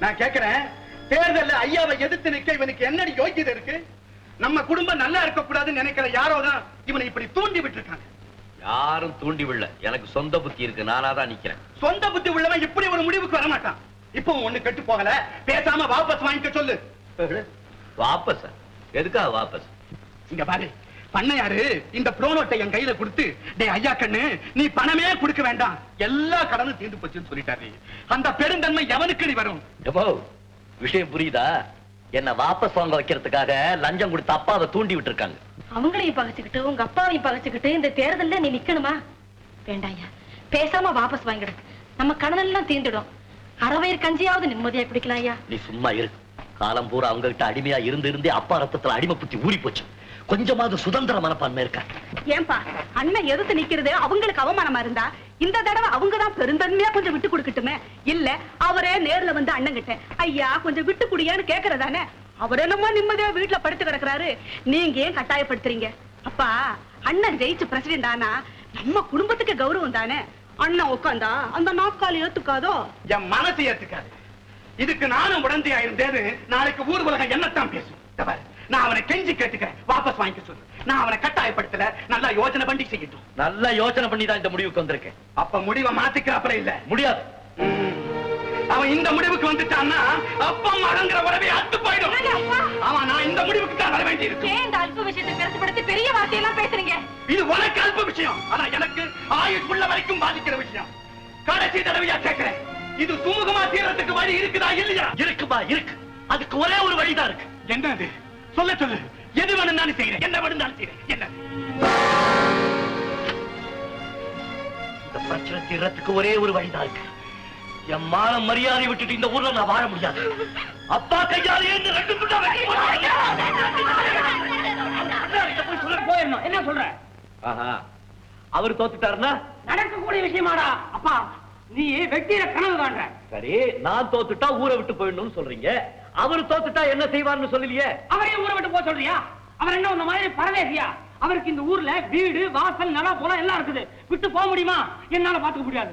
நான் கேக்குறேன். தேர்தல்ல ஐயாவை எதிர்த்து நிக்க இவனுக்கு என்னடி யோக்கியதை இருக்கு? நம்ம குடும்பம் நல்லா இருக்க கூடாதுன்னு நினைக்கிற யாரோ தான் இவனை இப்படி தூண்டி விட்டுருக்காங்க. யாரும் தூண்டி விடல. எனக்கு சொந்த புத்தி இருக்கு நானா தான் நிக்கிறேன். சொந்த புத்தி உள்ளவன் இப்படி ஒரு முடிவுக்கு வர மாட்டான். இப்போ ஒண்ணு கெட்டு போகல. பேசாம வாபஸ் வாங்கிக்க சொல்லு. வாபஸ்? எதுக்காக வாபஸ்? இங்க பாரு. பண்ணையாரு இந்த ப்ரோனோட்டை என் கையில கொடுத்து டேய் ஐயா கண்ணு நீ பணமே கொடுக்க வேண்டாம். எல்லா கடனும் தீர்ந்து போச்சுன்னு சொல்லிட்டாரு. அந்த பெருந்தன்மை எவனுக்கு நீ வரும்? எப்போ விஷயம் புரியுதா? என்ன வாபஸ் வாங்க வைக்கிறதுக்காக லஞ்சம் கொடுத்து அப்பாவை தூண்டி விட்டு இருக்காங்க அவங்களையும் பகைச்சுக்கிட்டு உங்க அப்பாவையும் பகைச்சுக்கிட்டு இந்த தேர்தல்ல நீ நிக்கணுமா? வேண்டாயா பேசாம வாபஸ் வாங்கிடு. நம்ம கடனெல்லாம் தீர்ந்துடும். அறவயிறு கஞ்சியாவது நிம்மதியா குடிக்கலாம் ஐயா. நீ சும்மா இரு. காலம் பூரா அவங்க கிட்ட அடிமையா இருந்து இருந்து அப்பா ரத்தத்துல அடிமை புத்தி ஊறி போச்சு கொஞ்சமாவது சுதந்திர மனப்பான்மை இருக்கா? ஏன்பா அண்ணன் எதிர்த்து நிக்கிறது அவங்களுக்கு அவமானமா இருந்தா? இந்த தடவை அவங்க தான் பெருந்தன்மையா கொஞ்சம் விட்டு கொடுக்கட்டுமே? இல்ல அவரே நேர்ல வந்து அண்ணன் கிட்ட ஐயா கொஞ்சம் விட்டு குடியான்னு கேக்குறதானே? அவர் என்னமோ நிம்மதியா வீட்டுல படுத்து கிடக்குறாரு. நீங்க ஏன் கட்டாயப்படுத்துறீங்க? அப்பா அண்ணன் ஜெயிச்சு பிரசிடென்ட் ஆனா நம்ம குடும்பத்துக்கு கௌரவம் தானே? அண்ணன் உட்காந்தா அந்த நாற்காலி ஏத்துக்காதோ? என் மனசு ஏத்துக்காது. இதுக்கு நானும் உடந்தையா இருந்தேன்னு நாளைக்கு ஊர் உலகம் என்னத்தான் பேசும்? நான் அவனை கெஞ்சி கேட்டுக்கிறேன். வாபஸ் வாங்கிக்க சொல்லு. நான் அவனை கட்டாயப்படுத்தல. நல்லா யோசனை பண்ணி செய்யட்டும். நல்லா யோசனை பண்ணி தான் இந்த முடிவுக்கு வந்திருக்கேன். அப்ப முடிவை மாத்திக்கிறாப்புல இல்ல. முடியாது. அவன் இந்த முடிவுக்கு வந்துட்டான்னா அப்பா மகங்கிற உறவே அத்து போயிடும். அவன் நான் இந்த முடிவுக்கு தான் வர வேண்டி இருக்கு இந்த அல்ப விஷயத்தை பெருசுபடுத்தி பெரிய வார்த்தையெல்லாம் பேசுறீங்க? இது உனக்கு அல்ப விஷயம். ஆனா எனக்கு ஆயுஷ்குள்ள வரைக்கும் பாதிக்கிற விஷயம். கடைசி தடவையா கேட்கிறேன் இது சுமூகமா தீரத்துக்கு வழி இருக்குதா இல்லையா? இருக்குமா? இருக்கு. அதுக்கு ஒரே ஒரு வழிதான் இருக்கு. என்னது? சொல்ல சொல்லு. எது வேணும்னாலும் செய்யறேன் என்ன வேணும்னாலும் செய்யறேன் என்னது இந்த பிரச்சனை தீர்றதுக்கு ஒரே ஒரு வழிதான் இருக்கு. என் மானம் மரியாதை விட்டுட்டு இந்த ஊர்ல நான் வாழ முடியாது. அப்பா கையாலே இந்த ரெண்டு துண்டா வெட்டி போயிடணும். என்ன சொல்ற? ஆஹா. அவர் தோத்துட்டாருன்னா? நடக்கக்கூடிய விஷயமாடா. அப்பா நீ வெட்டியில கனவு காண்ற. சரி நான் தோத்துட்டா ஊரை விட்டு போயிடணும்னு சொல்றீங்க. அவர் தோத்துட்டா என்ன செய்வார்னு சொல்லலையே? அவரையும் ஊரை விட்டு போக சொல்றியா? அவர் என்ன உன்ன மாதிரி பரதேசியா? அவருக்கு இந்த ஊர்ல வீடு வாசல் நிலம் போல எல்லாம் இருக்குது. விட்டு போக முடியுமா? என்னால பாத்துக்க முடியாது.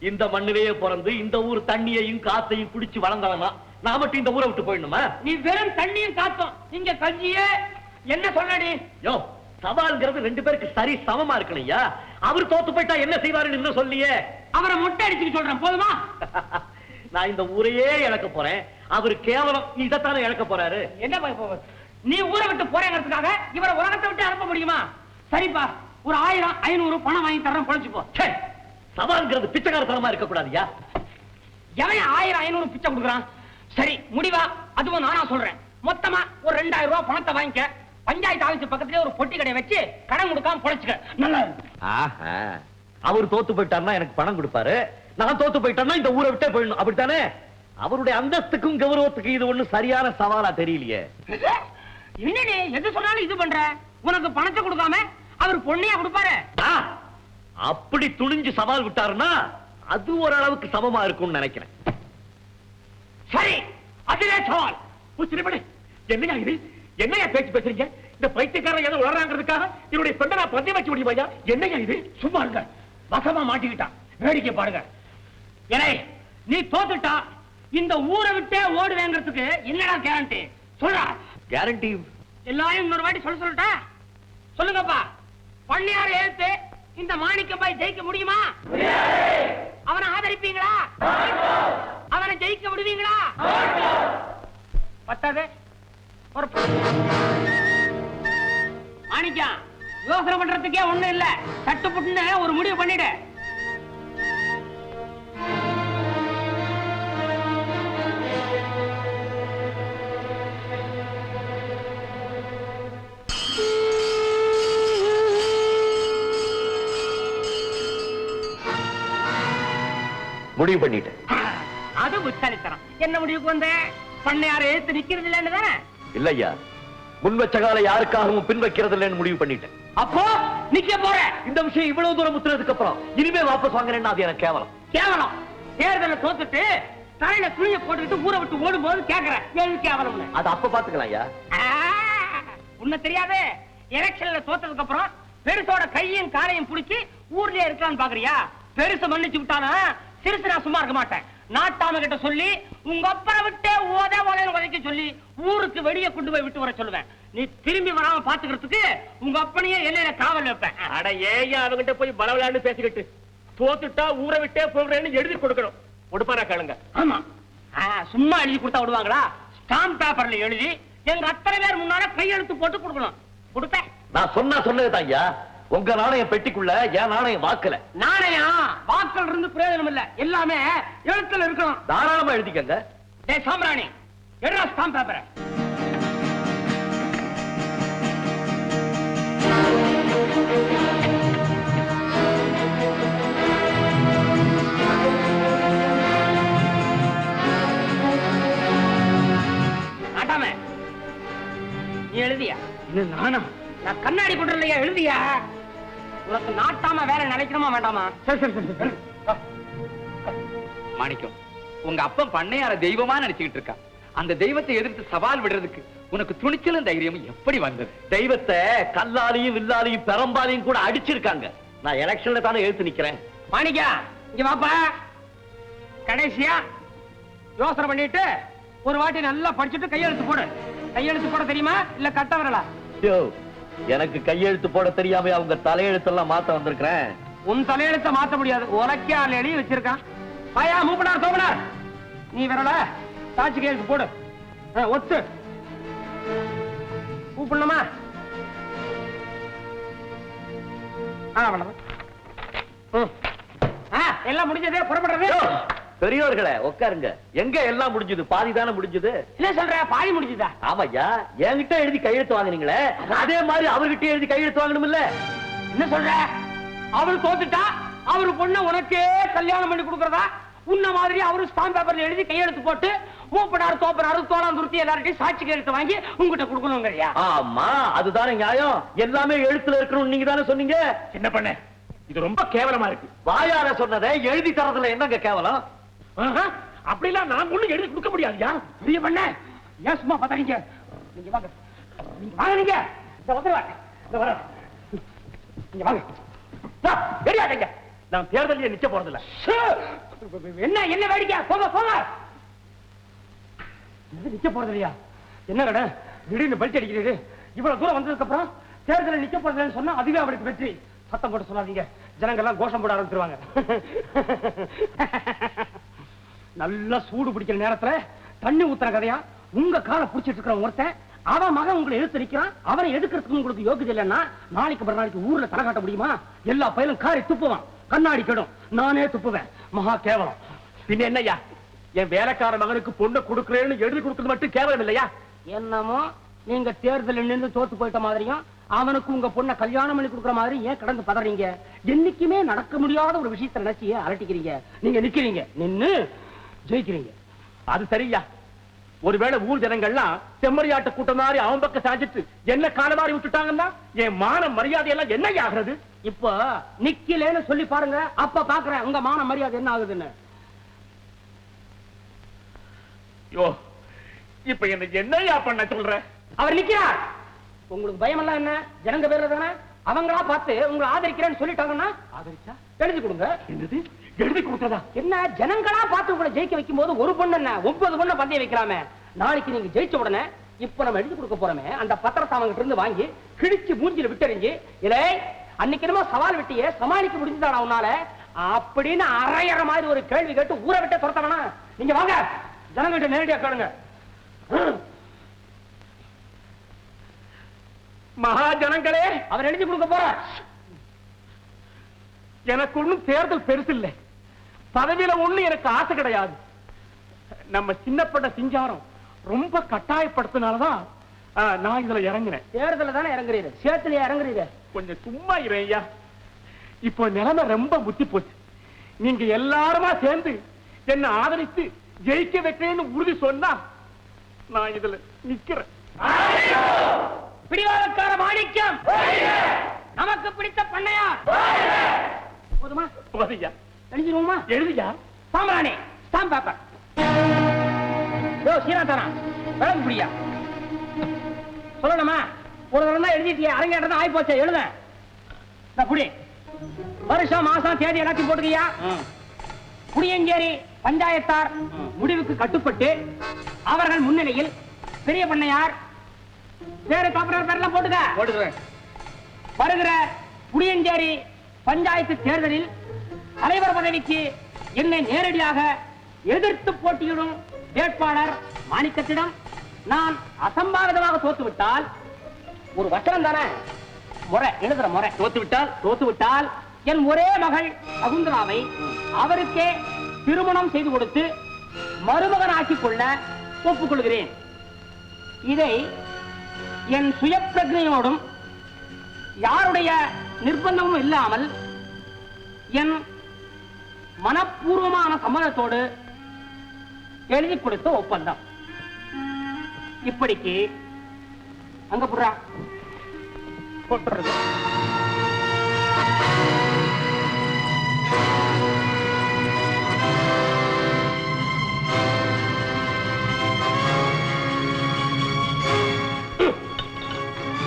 இந்த மண்ணிலேயே பிறந்து இந்த ஊர் தண்ணியையும் காத்தையும் குடிச்சு வளர்ந்தவனா? நான் மட்டும் இந்த ஊரை விட்டு போயிடணுமா? நீ வெறும் தண்ணியும் காத்தும். இங்க கஞ்சியே என்ன சொல்லடி யோ சவால்ங்கிறது ரெண்டு பேருக்கு சரி சமமா இருக்கணையா அவர் தோத்து போயிட்டா என்ன செய்வாருன்னு இன்னும் சொல்லியே அவரை மொட்டை அடிச்சுக்க சொல்றேன். போதுமா? நான் இந்த ஊரையே இழக்க போறேன். அவர் கேவலம் இதைத்தானே இழக்க போறாரு. என்ன நீ ஊரை விட்டு போறேங்கிறதுக்காக இவரை உலகத்தை விட்டு அனுப்ப முடியுமா? சரிப்பா ஒரு ஆயிரம் ஐநூறு பணம் வாங்கி தரேன் பொழைச்சுப்போ ச்சே, சவால்ங்கிறது பிச்சைக்காரத்தனமா இருக்க கூடாதுயா எவன் ஆயிரம் ஐநூறு பிச்சை கொடுக்குறான்? சரி முடிவா அதுவும் நானா சொல்றேன். மொத்தமா ஒரு ரெண்டாயிரம் ரூபாய் பணத்தை வாங்கிக்க. பஞ்சாயத்து ஆபீஸ் பக்கத்துலயே ஒரு பொட்டி கடை வச்சு கடன் கொடுக்காம பொழைச்சுக்க. நல்லா ஆஹா. அவர் தோத்து போயிட்டாருன்னா எனக்கு பணம் கொடுப்பாரு. நான் தோத்து போயிட்டேன்னா இந்த ஊரை விட்டே போயிடணும். அப்படித்தானே? அவருடைய அந்தஸ்துக்கும் கௌரவத்துக்கும் இது ஒண்ணு சரியான சவாலா தெரியலையே. என்னடி எது சொன்னாலும் இது பண்ற? உனக்கு பணத்தை கொடுக்காம அவர் பொண்ணையா கொடுப்பாரு? அப்படி துணிஞ்சு சவால் விட்டாருன்னா அது ஓரளவுக்கு சமமா இருக்கும்னு நினைக்கிறேன். சரி அதுவே சவால். உச்சிரிப்படி என்னையா இது? என்னையா பேச்சு பேசுறீங்க? இந்த பைத்தியக்காரன் ஏதோ உளறாங்கிறதுக்காக என்னுடைய பெண்ணை நான் பந்தயம் வச்சு முடியுமா என்னையா இது? சும்மா இருங்க. வசமா மாட்டிக்கிட்டான். வேடிக்கை பாருங்க. ஏனே நீ தோத்துட்டா இந்த ஊரை விட்டே ஓடுவேங்கிறதுக்கு என்னடா கேரண்டி சொல்றா. கேரண்டி எல்லாரும் இன்னொரு வாட்டி சொல்ல சொல்லட்டா? சொல்லுங்கப்பா. பண்ணையார எழுத்து இந்த மாணிக்கம்பாய் ஜெயிக்க முடியுமா? அவனை ஆதரிப்பீங்களா? அவனை ஜெயிக்க விடுவீங்களா? பத்தாது. ஒரு மாணிக்கம் யோசனை பண்றதுக்கே ஒண்ணும் இல்ல. சட்டு புட்டுன்னு ஒரு முடிவு பண்ணிடு. முடிவு பண்ணிட்டேன். அது புத்தாலித்தனம் என்ன முடிவுக்கு வந்த? பண்ணையார எழுத்து நிக்கிறது இல்லன்னு தானே? இல்லையா? முன் வச்ச கால யாருக்காகவும் பின் வைக்கிறது இல்லைன்னு முடிவு பண்ணிட்டேன். அப்போ நிக்க போற. இந்த விஷயம் இவ்வளவு தூரம் முத்துனதுக்கு அப்புறம் இனிமே வாபஸ் வாங்குறேன்னா அது எனக்கு கேவலம். கேவலம். தேர்தலை தோத்துட்டு தலையில துணியை போட்டுக்கிட்டு ஊரை விட்டு ஓடும்போது கேக்குறேன். ஏது கேவலம்னு? அது அப்ப பாத்துக்கலாம் ஐயா. உன்னை தெரியாது. எலெக்ஷன்ல தோத்ததுக்கு அப்புறம் பெருசோட கையும் காலையும் புடிச்சு ஊர்லயே இருக்கலாம்னு பாக்குறியா? பெருசு மன்னிச்சு விட்டானா? சிறுசு நான் சும்மா இருக்க மாட்டேன். நாட்டாம கிட்ட சொல்லி உங்க அப்பா விட்டே ஓத ஓலையில உதைக்க சொல்லி ஊருக்கு வெளியே கொண்டு போய் விட்டு வர சொல்லுவேன். நீ திரும்பி வராம பாத்துக்கிறதுக்கு உங்க அப்பனையே எல்லையில காவல் வைப்பேன். அட ஏயா அவங்கிட்ட போய் பலவிளாண்டு பேசிக்கிட்டு. தோத்துட்டா ஊரை விட்டே போகிறேன்னு எழுதி கொடுக்கணும். கொடுப்பாரா கேளுங்க. ஆமா. சும்மா எழுதி கொடுத்தா விடுவாங்களா? ஸ்டாம்ப் பேப்பர்ல எழுதி எங்க அத்தனை பேர் முன்னால கையெழுத்து போட்டு கொடுக்கணும். கொடுப்பேன். நான் சொன்னா சொன்னதுதான் ஐயா உங்க நாணயம் பெட்டிக்குள்ள என் நாணயம் வாக்கல. நாணயம் வாக்கள் இருந்து பிரயோஜனம் இல்ல. எல்லாமே எழுத்துல இருக்கணும். தாராளமா எழுதிக்கங்க. டேய் சாம்பிராணி. எடுறா ஸ்டாம்ப் பேப்பரை நீ எழுதியா? இது நானா? நான் கண்ணாடி இல்லையா எழுதியா? உனக்கு நாட்டாம வேலை நினைக்கணுமா வேண்டாமா? சரி சரி சரி மாணிக்கம் உங்க அப்பன் பண்ணையார தெய்வமா நினைச்சுக்கிட்டு இருக்கா. அந்த தெய்வத்தை எதிர்த்து சவால் விடுறதுக்கு உனக்கு துணிச்சலும் தைரியமும் எப்படி வந்தது? தெய்வத்தை கல்லாலையும் வில்லாலையும் பெரம்பாலையும் கூட அடிச்சிருக்காங்க. நான் எலெக்ஷன்ல தானே எழுத்து நிக்கிறேன். மாணிக்கா இங்க வாப்பா. கடைசியா யோசனை பண்ணிட்டு ஒரு வாட்டி நல்லா படிச்சுட்டு கையெழுத்து போடு. கையெழுத்து போட தெரியுமா? இல்ல கட்ட வரலா? யோ, எனக்கு கையெழுத்து போட தெரியாம அவங்க தலையெழுத்தெல்லாம் மாத்த வந்திருக்கிறேன். உன் தலையெழுத்த மாத்த முடியாது. உலக்கே ஆள் எழுதி வச்சிருக்கான். பாயா மூப்பனார் சோமனார் நீ வரல சாட்சி கையெழுத்து போடு. ஒத்து. கூப்பிடணுமா? ஆ அவ்வளவுதான். ம். ஆ, எல்லாம் முடிஞ்சதே? புறப்படுறது? யோ, பெரியவர்களே உட்காருங்க. எங்க எல்லாம் முடிஞ்சது? பாதி தானே முடிஞ்சது? என்ன சொல்ற? பாதி முடிஞ்சுதா? ஆமாய்யா. என்கிட்ட எழுதி கையெழுத்து வாங்குனீங்களே? அதே மாதிரி அவர்கிட்ட எழுதி கையெழுத்து வாங்கணும்ல என்ன சொல்ற? அவரு தோத்துட்டா அவரு பொண்ண உனக்கே கல்யாணம் பண்ணி கொடுக்கறதா? உன்ன மாதிரி அவரு ஸ்டாம்ப் பேப்பர்ல எழுதி கையெழுத்து போட்டு மூப்பனார் தோப்பனாரு தோளாம் துருத்தி எல்லார்ட்டையும் சாட்சி கையெழுத்து வாங்கி உங்ககிட்ட கொடுக்கணுங்கறியா ஆமா அதுதானே நியாயம். எல்லாமே எழுத்துல இருக்கணும் நீங்க தானே சொன்னீங்க? என்ன பண்ண? இது ரொம்ப கேவலமா இருக்கு. வாயார சொன்னதை எழுதி தரதுல என்னங்க கேவலம்? அப்படிலாம் நான் ஒண்ணும் எழுதி கொடுக்க முடியாதுயா? பெரிய பண்ண ஏன் சும்மா பார்த்தாங்க நீங்க வாங்க. நீங்க வாங்க நீங்க. இந்த வந்துருவாங்க இந்த வர நீங்க வாங்க. தெரியாதீங்க நான் தேர்தலையே நிக்க போறதில்ல. என்ன என்ன வேடிக்கை? போங்க போங்க. நிச்ச நிக்க போறது இல்லையா என்ன கடை? திடீர்னு பல்ட் அடிக்கிறது இவ்வளவு தூரம் வந்ததுக்கு அப்புறம் தேர்தலில் நிக்க போறதுன்னு சொன்னா அதுவே அவருக்கு வெற்றி. சத்தம் போட்டு சொல்லாதீங்க. ஜனங்கள்லாம் கோஷம் போட ஆரம்பிச்சிருவாங்க. நல்லா சூடு பிடிக்கிற நேரத்துல தண்ணி ஊத்துற கதையா? உங்க காலை புடிச்சிட்டு இருக்கிற ஒருத்தன் அவன் மகன் உங்களை எடுத்து நிக்கிறான் அவனை எடுக்கிறதுக்கு உங்களுக்கு யோகியதை இல்லைன்னா நாளைக்கு மறு நாளைக்கு ஊர்ல தலை காட்ட முடியுமா? எல்லா பயிலும் காரை துப்புவான். கண்ணாடி கெடும். நானே துப்புவேன். மகா கேவலம். பின்ன என்னய்யா? என் வேலைக்கார மகனுக்கு பொண்ணு கொடுக்கறேன்னு எழுதி கொடுக்கறது மட்டும் கேவலம் இல்லையா? என்னமோ? நீங்க தேர்தலில் நின்று தோத்து போயிட்ட மாதிரியும் அவனுக்கு உங்க பொண்ணை கல்யாணம் பண்ணி கொடுக்குற மாதிரி ஏன் கடந்து பதறீங்க? என்னைக்குமே நடக்க முடியாத ஒரு விஷயத்தை நினைச்சு ஏன் அலட்டிக்கிறீங்க நீங்க நிக்கிறீங்க. நின்னு ஜெயிக்கிறீங்க. அது சரியா? ஒருவேளை ஊர் ஜனங்கள்லாம் செம்மறியாட்டு கூட்டம் மாதிரி அவன் பக்கம் சாஞ்சிட்டு என்ன காலமாரி விட்டுட்டாங்கன்னா என் மான மரியாதை எல்லாம் என்ன ஆகிறது? இப்போ நிக்கலேன்னு சொல்லி பாருங்க அப்ப பாக்குறேன் உங்க மான மரியாதை என்ன ஆகுதுன்னு. யோ இப்ப என்ன என்னய்யா பண்ண சொல்ற? அவர் நிக்கிறார். உங்களுக்கு பயம் எல்லாம் என்ன? ஜனங்க பேர்ல தானே? அவங்களா பார்த்து உங்களை ஆதரிக்கிறேன்னு சொல்லிட்டாங்கன்னா ஆதரிச்சா? எழுதி கொடுங்க. என்னது? எழுதி கொடுத்ததா? என்ன ஜனங்களா பார்த்து உங்களை ஜெயிக்க வைக்கும் போது ஒரு பொண்ணு என்ன ஒன்பது பொண்ணை பந்தயம் வைக்கலாமே? நாளைக்கு நீங்க ஜெயிச்ச உடனே இப்ப நம்ம எழுதி கொடுக்க போறோமே அந்த பத்திரத்தை அவங்க இருந்து வாங்கி கிழிச்சு மூஞ்சில விட்டறிஞ்சு இலே அன்னைக்கு என்னமோ சவால் விட்டியே சமாளிக்க முடிஞ்சுதாடா உன்னால? அப்படின்னு அரையற மாதிரி ஒரு கேள்வி கேட்டு ஊரை விட்ட துரத்தவனா? நீங்க வாங்க ஜனங்கிட்ட நேரடியா கேளுங்க. மகா ஜனங்களே அவர் எழுதி கொடுக்க போற எனக்கு ஒண்ணும் தேர்தல் பெருசு இல்லை பதவியில ஒண்ணு எனக்கு ஆசை கிடையாது. நம்ம சின்னப்பட்ட சிங்காரம் ரொம்ப கட்டாயப்படுத்தினாலதான் நான் இதுல இறங்கினேன் தேர்தல தானே இறங்குறீரு? சேத்துல இறங்குறீரு. கொஞ்சம் சும்மா இரு ஐயா இப்போ நிலைமை ரொம்ப முத்தி போச்சு. நீங்க எல்லாருமா சேர்ந்து என்ன ஆதரித்து ஜெயிக்க வைக்கிறேன்னு உறுதி சொன்னா நான் இதுல நிக்கிறேன். பிடிவாதக்கார மாணிக்கம்! நமக்கு பிடித்த பண்ணையார்! போதுமா? போதையா எழுதிடுவோமா எழுதியா சாம்பிராணி ஸ்டாம்ப் பேப்பர் யோ சீனாத்தானா? விளக்கு பிடியா? சொல்லணுமா? ஒரு தடவை தான் எழுதிட்டியா அரங்கேற்றம் ஆகி போச்சு எழுத. இந்த புடி வருஷம் மாசம் தேதி எல்லாத்தையும் போட்டுக்கியா? புடியஞ்சேரி பஞ்சாயத்தார் முடிவுக்கு கட்டுப்பட்டு அவர்கள் முன்னிலையில் பெரிய பண்ணையார் பேரு காப்பனர் பேர்லாம் போட்டுக்க. வருகிற புளியஞ்சேரி பஞ்சாயத்து தேர்தலில் தலைவர் பதவிக்கு என்னை நேரடியாக எதிர்த்து போட்டியிடும் வேட்பாளர் மாணிக்கத்திடம் நான் அசம்பாவிதமாக தோத்துவிட்டால் ஒரு வசனம் தானே? முறை எழுதுற முறை. தோத்துவிட்டால் தோத்துவிட்டால் என் ஒரே மகள் சகுந்தராவை அவருக்கே திருமணம் செய்து கொடுத்து மருமகன் ஆக்கிக் கொள்ள ஒப்புக்கொள்கிறேன். இதை என் சுய பிரஜையோடும் யாருடைய நிர்பந்தமும் இல்லாமல் என் மனப்பூர்வமான சம்மதத்தோடு எழுதி கொடுத்த ஒப்பந்தம். இப்படிக்கு அங்க புறா போட்டுறது.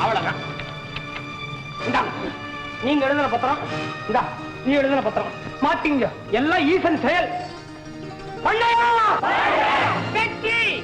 அவ்வளவுதான். நீங்க எழுதின பத்திரம். இந்தா. நீ எழுதின பத்திரம். மாட்டீங்க. எல்லாம் ஈசன் செயல். வெற்றி.